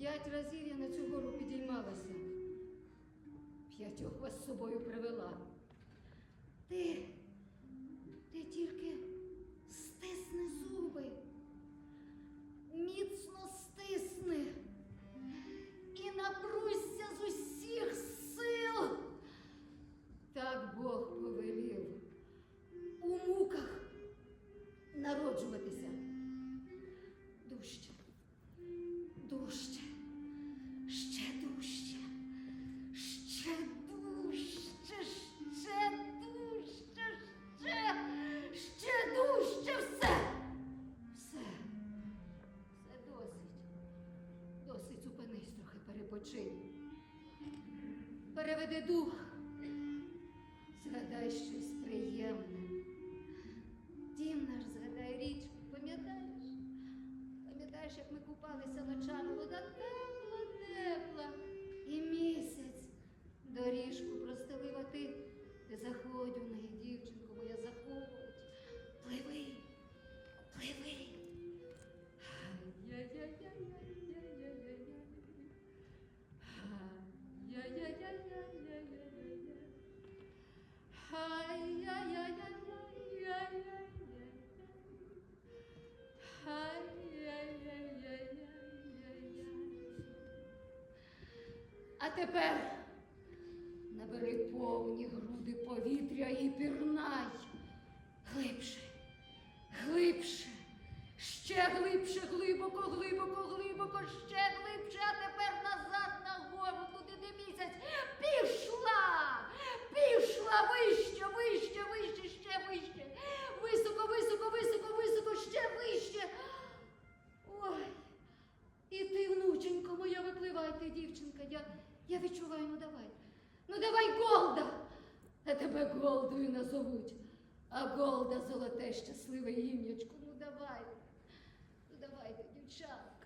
П'ять разів я на цю гору підіймалася. П'ятьох вас з собою привела. Ти, ти тільки стисни зуби, міцно стисни і напруся з усіх сил. Так Бог повелів у муках народжуватися. Трохи. Переведи дух. Згадай щось приємне. Дім наш згадай річку, пам'ятаєш? Пам'ятаєш, як ми купалися ночами, вода тепла, тепла. І місяць доріжку простелив, а ти, ти заходь у неї, А тепер набери повні груди повітря і пірнай. Ти, дівчинка, я, я відчуваю, ну давай. Ну давай, Голда! А тебе Голдою назовуть. А Голда золоте щасливе ім'ячко. Ну давай. Ну давайте, дівчатка мої,